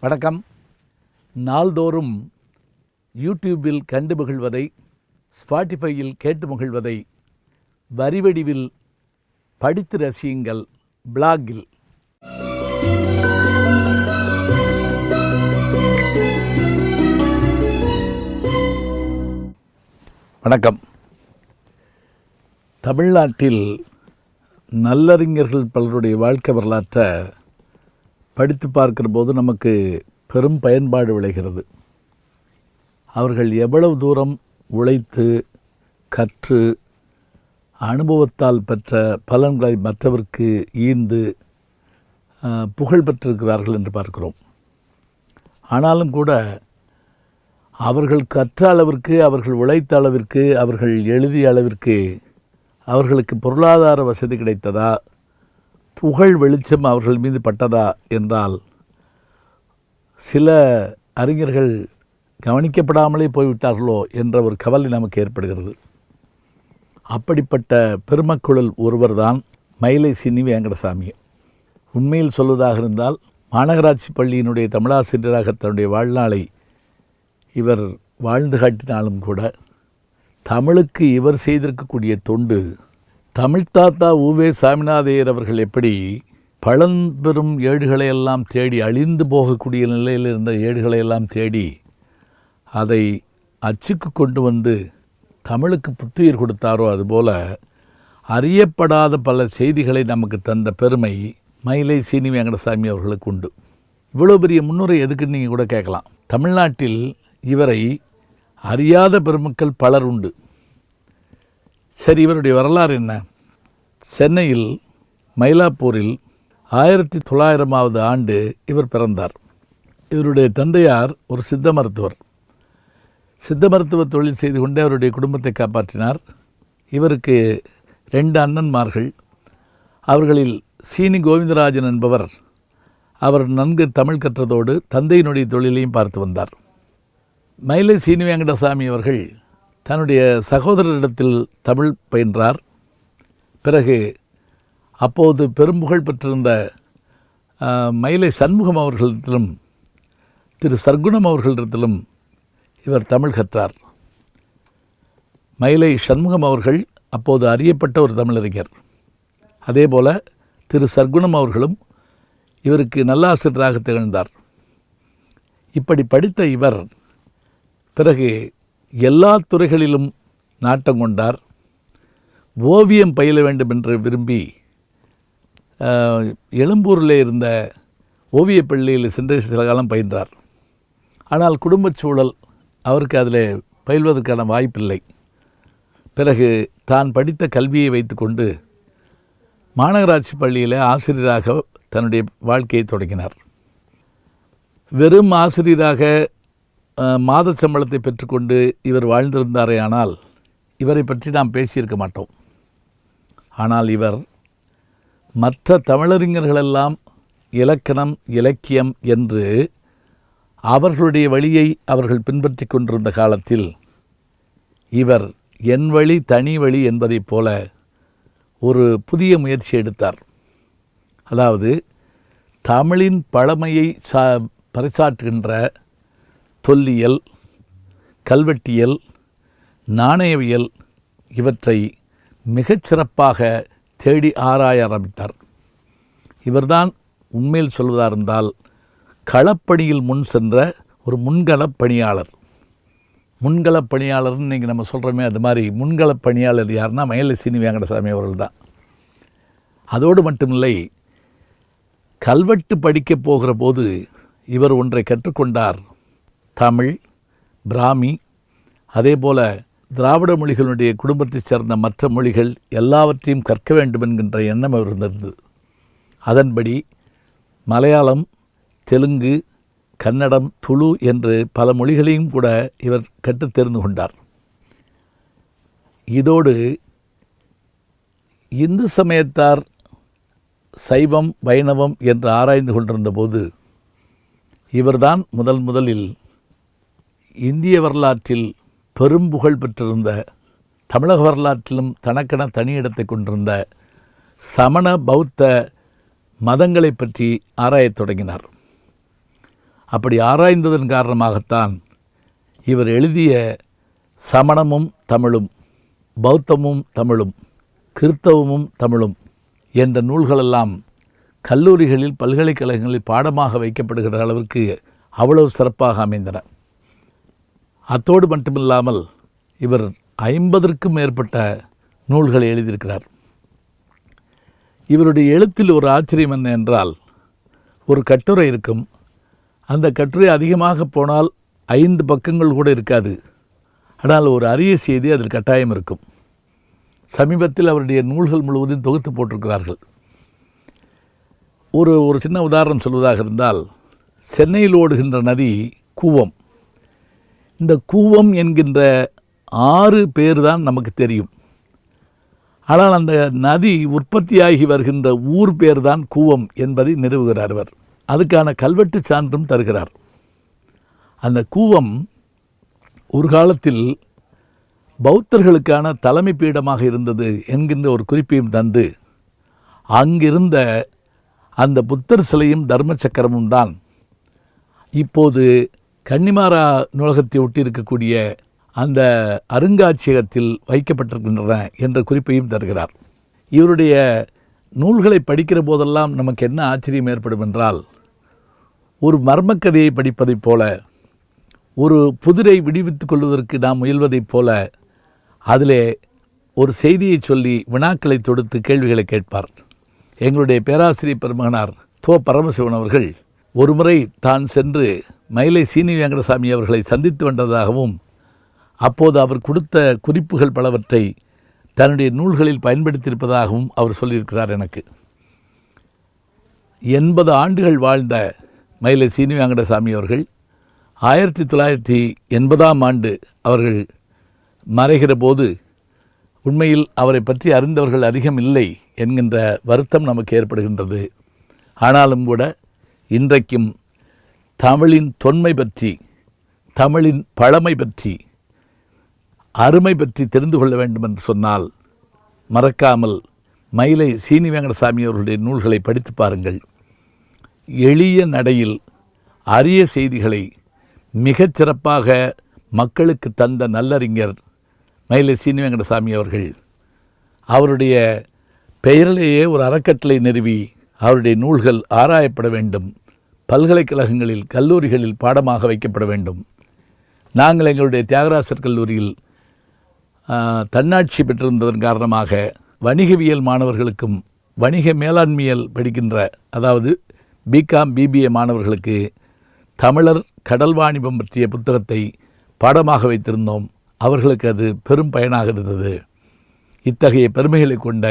வணக்கம். நாள்தோறும் யூடியூபில் கண்டு மகிழ்வதை ஸ்பாட்டிஃபையில் கேட்டு மகிழ்வதை வரிவடிவில் படித்து ரசியுங்கள் பிளாகில். வணக்கம். தமிழ்நாட்டில் நல்லறிஞர்கள் பலருடைய வாழ்க்கை வரலாற்றை படித்து பார்க்கிற போது நமக்கு பெரும் பயன்பாடு விளைகிறது. அவர்கள் எவ்வளவு தூரம் உழைத்து கற்று அனுபவத்தால் பெற்ற பலன்களை மற்றவருக்கு ஈந்து புகழ் பெற்றிருக்கிறார்கள் என்று பார்க்கிறோம். ஆனாலும் கூட அவர்கள் கற்ற அளவிற்கு அவர்கள் உழைத்த அளவிற்கு அவர்கள் எழுதிய அளவிற்கு அவர்களுக்கு பொருளாதார வசதி கிடைத்ததா? புகழ் வெளிச்சம் அவர்கள் மீது பட்டதா என்றால் சில அறிஞர்கள் கவனிக்கப்படாமலே போய்விட்டார்களோ என்ற ஒரு கவலை நமக்கு ஏற்படுகிறது. அப்படிப்பட்ட பெருமக்குழல் ஒருவர்தான் மயிலை சின்னி வெங்கடசாமி. உண்மையில் சொல்வதாக இருந்தால் மாநகராட்சி பள்ளியினுடைய தமிழாசிரியராக தன்னுடைய வாழ்நாளை இவர் வாழ்ந்து காட்டினாலும் கூட தமிழுக்கு இவர் செய்திருக்கக்கூடிய தொண்டு தமிழ் தாத்தா உவே சாமிநாதையர் அவர்கள் எப்படி பழம்பெரும் ஏடுகளை எல்லாம் தேடி அழிந்து போகக்கூடிய நிலையில் இருந்த ஏடுகளை எல்லாம் தேடி அதை அச்சுக்கு கொண்டு வந்து தமிழுக்கு புத்துயிர் கொடுத்தாரோ அதுபோல அறியப்படாத பல செய்திகளை நமக்கு தந்த பெருமை மயிலை சீனி வெங்கடசாமி அவர்களுக்கு உண்டு. இவ்வளோ பெரிய முன்னுரை எதுக்குன்னு நீங்கள் கூட கேட்கலாம். தமிழ்நாட்டில் இவரை அறியாத பெருமக்கள் பலர் உண்டு. சரி இவருடைய வரலாறு என்ன? சென்னையில் மயிலாப்பூரில் ஆயிரத்தி தொள்ளாயிரமாவது ஆண்டு இவர் பிறந்தார். இவருடைய தந்தையார் ஒரு சித்த மருத்துவர். சித்த மருத்துவ தொழில் செய்து கொண்டே அவருடைய குடும்பத்தை காப்பாற்றினார். இவருக்கு ரெண்டு அண்ணன்மார்கள். அவர்களில் சீனி கோவிந்தராஜன் என்பவர் அவர் நன்கு தமிழ் கற்றதோடு தந்தையினுடைய தொழிலையும் பார்த்து வந்தார். மயிலை சீனி வெங்கடசாமி அவர்கள் தன்னுடைய சகோதரரிடத்தில் தமிழ் பயின்றார். பிறகு அப்போது பெரும்புகழ் பெற்றிருந்த மயிலை சண்முகம் அவர்களிடத்திலும் திரு சர்க்குணம் அவர்களிடத்திலும் இவர் தமிழ் கற்றார். மயிலை சண்முகம் அவர்கள் அப்போது அறியப்பட்ட ஒரு தமிழறிஞர். அதேபோல திரு சர்க்குணம் அவர்களும் இவருக்கு நல்லாசிரியராக திகழ்ந்தார். இப்படி படித்த இவர் பிறகு எல்லா துறைகளிலும் நாட்டம் கொண்டார். ஓவியம் பயில வேண்டும் என்று விரும்பி எழும்பூரில் இருந்த ஓவியப் பள்ளியில் சென்று சில காலம் பயின்றார். ஆனால் குடும்பச் சூழல் அவருக்கு அதில் பயில்வதற்கான வாய்ப்பில்லை. பிறகு தான் படித்த கல்வியை வைத்துக்கொண்டு மாநகராட்சி பள்ளியில் ஆசிரியராக தன்னுடைய வாழ்க்கையை தொடங்கினார். வெறும் ஆசிரியராக மாத சம்பளத்தை பெற்றுக்கொண்டு இவர் வாழ்ந்திருந்தாரே ஆனால் இவரை பற்றி நாம் பேசியிருக்க மாட்டோம். ஆனால் இவர் மற்ற தமிழறிஞர்களெல்லாம் இலக்கணம் இலக்கியம் என்று அவர்களுடைய வழியை அவர்கள் பின்பற்றி கொண்டிருந்த காலத்தில் இவர் என் வழி தனி வழி என்பதைப் போல ஒரு புதிய முயற்சி எடுத்தார். அதாவது தமிழின் பழமையை சா பறைசாற்றுகின்ற தொல்லியல் கல்வெட்டியல் நாணயவியல் இவற்றை மிகச்சிறப்பாக தேடி ஆராய ஆரம்பித்தார். இவர்தான் உண்மையில் சொல்வதாக இருந்தால் களப்பணியில் முன் சென்ற ஒரு முன்களப் பணியாளர். முன்களப் பணியாளர்னு இன்றைக்கி நம்ம சொல்கிறோமே அது மாதிரி முன்களப் பணியாளர் யாருன்னா மயிலசீனி வெங்கடசாமி அவர்கள் தான் அதோடு மட்டுமில்லை கல்வெட்டு படிக்கப் போகிற போது இவர் ஒன்றை கற்றுக்கொண்டார். தமிழ் பிராமி அதேபோல திராவிட மொழிகளுடைய குடும்பத்தைச் சேர்ந்த மற்ற மொழிகள் எல்லாவற்றையும் கற்க வேண்டும் என்கின்ற எண்ணம் அவர் இருந்தது. அதன்படி மலையாளம் தெலுங்கு கன்னடம் துளு என்று பல மொழிகளையும் கூட இவர் கற்று தெரிந்து கொண்டார். இதோடு இந்து சமயத்தார் சைவம் வைணவம் என்று ஆராய்ந்து கொண்டிருந்த போது இவர்தான் முதல் முதலில் இந்திய வரலாற்றில் பெரும் புகழ் பெற்றிருந்த தமிழக வரலாற்றிலும் தனக்கென தனி இடத்தை கொண்டிருந்த சமண பௌத்த மதங்களை பற்றி ஆராயத் தொடங்கினார். அப்படி ஆராய்ந்ததன் காரணமாகத்தான் இவர் எழுதிய சமணமும் தமிழும் பௌத்தமும் தமிழும் கிறித்தவமும் தமிழும் என்ற நூல்களெல்லாம் கல்லூரிகளில் பல்கலைக்கழகங்களில் பாடமாக வைக்கப்படுகிற அளவிற்கு அவ்வளவு சிறப்பாக அமைந்தன. அத்தோடு மட்டுமில்லாமல் இவர் ஐம்பதற்கும் மேற்பட்ட நூல்களை எழுதியிருக்கிறார். இவருடைய எழுத்தில் ஒரு ஆச்சரியம் என்ன என்றால் ஒரு கட்டுரை இருக்கும். அந்த கட்டுரை அதிகமாக போனால் ஐந்து பக்கங்கள் கூட இருக்காது. ஆனால் ஒரு அரிய செய்தி அதில் கட்டாயம் இருக்கும். சமீபத்தில் அவருடைய நூல்கள் முழுவதும் தொகுத்து போட்டிருக்கிறார்கள். ஒரு ஒரு சின்ன உதாரணம் சொல்வதாக இருந்தால் சென்னையில் ஓடுகின்ற நதி கூவம். இந்த கூவம் என்கின்ற ஆறு பேர் தான் நமக்கு தெரியும். ஆனால் அந்த நதி உற்பத்தியாகி வருகின்ற ஊர் பேர் தான் கூவம் என்பதை நிறுவுகிறார் அவர். அதுக்கான கல்வெட்டு சான்றும் தருகிறார். அந்த கூவம் ஒரு காலத்தில் பௌத்தர்களுக்கான தலைமை பீடமாக இருந்தது என்கின்ற ஒரு குறிப்பையும் தந்து அங்கிருந்த அந்த புத்தர் சிலையும் தர்ம சக்கரமும் தான். இப்போது கன்னிமாரா நூலகத்தை ஒட்டி இருக்கக்கூடிய அந்த அருங்காட்சியகத்தில் வைக்கப்பட்டிருக்கின்றன என்ற குறிப்பையும் தருகிறார். இவருடைய நூல்களை படிக்கிற போதெல்லாம் நமக்கு என்ன ஆச்சரியம் ஏற்படும் என்றால் ஒரு மர்மக்கதையை படிப்பதைப் போல ஒரு புதிரை விடுவித்துக் கொள்வதற்கு நாம் முயல்வதைப் போல அதிலே ஒரு செய்தியை சொல்லி வினாக்களை தொடுத்து கேள்விகளை கேட்பார். எங்களுடைய பேராசிரியர் பெருமகனார் தோ பரமசிவன் அவர்கள் ஒருமுறை தான் சென்று மயிலை சீனி வெங்கடசாமி அவர்களை சந்தித்து வந்ததாகவும் அப்போது அவர் கொடுத்த குறிப்புகள் பலவற்றை தன்னுடைய நூல்களில் பயன்படுத்தியிருப்பதாகவும் அவர் சொல்லியிருக்கிறார் எனக்கு. எண்பது ஆண்டுகள் வாழ்ந்த மயிலை சீனி வெங்கடசாமி அவர்கள் ஆயிரத்தி தொள்ளாயிரத்தி எண்பதாம் ஆண்டு அவர்கள் மறைகிற போது உண்மையில் அவரை பற்றி அறிந்தவர்கள் அதிகம் இல்லை என்கின்ற வருத்தம் நமக்கு ஏற்படுகின்றது. ஆனாலும் கூட இன்றைக்கும் தமிழின் தொன்மை பற்றி தமிழின் பழமை பற்றி அருமை பற்றி தெரிந்து கொள்ள வேண்டும் என்று சொன்னால் மறக்காமல் மயிலை சீனி வெங்கடசாமி அவர்களுடைய நூல்களை படித்து பாருங்கள். எளிய நடையில் அரிய செய்திகளை மிகச் சிறப்பாக மக்களுக்கு தந்த நல்லறிஞர் மயிலை சீனி வெங்கடசாமி அவர்கள். அவருடைய பெயரிலேயே ஒரு அறக்கட்டளை நிறுவி அவருடைய நூல்கள் ஆராயப்பட வேண்டும். பல்கலைக்கழகங்களில் கல்லூரிகளில் பாடமாக வைக்கப்பட வேண்டும். நாங்கள் எங்களுடைய தியாகராசர் கல்லூரியில் தன்னாட்சி பெற்றிருந்ததன் காரணமாக வணிகவியல் மாணவர்களுக்கும் வணிக மேலாண்மையல் படிக்கின்ற அதாவது பிகாம் பிபிஏ மாணவர்களுக்கு தமிழர் கடல் வாணிபம் பற்றிய புத்தகத்தை பாடமாக வைத்திருந்தோம். அவர்களுக்கு அது பெரும் பயனாக இருந்தது. இத்தகைய பெருமைகளை கொண்ட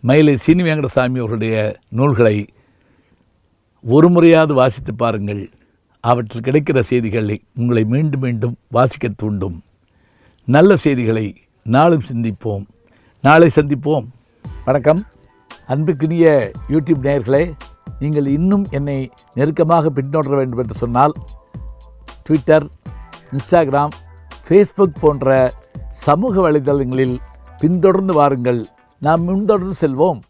மயிலை சீனி வெங்கடசாமி அவர்களுடைய நூல்களை ஒரு முறையாவது வாசித்து பாருங்கள். அவற்றில் கிடைக்கிற செய்திகளை உங்களை மீண்டும் மீண்டும் வாசிக்க தூண்டும். நல்ல செய்திகளை நாளும் சிந்திப்போம். நாளை சந்திப்போம். வணக்கம். அன்புக்குரிய யூடியூப் நேயர்களே நீங்கள் இன்னும் என்னை நெருக்கமாக பின்தொடர வேண்டும் என்று சொன்னால் ட்விட்டர் இன்ஸ்டாகிராம் ஃபேஸ்புக் போன்ற சமூக வலைதளங்களில் பின்தொடர்ந்து வாருங்கள். நாம் முன்தொடர்ந்து செல்வோம்.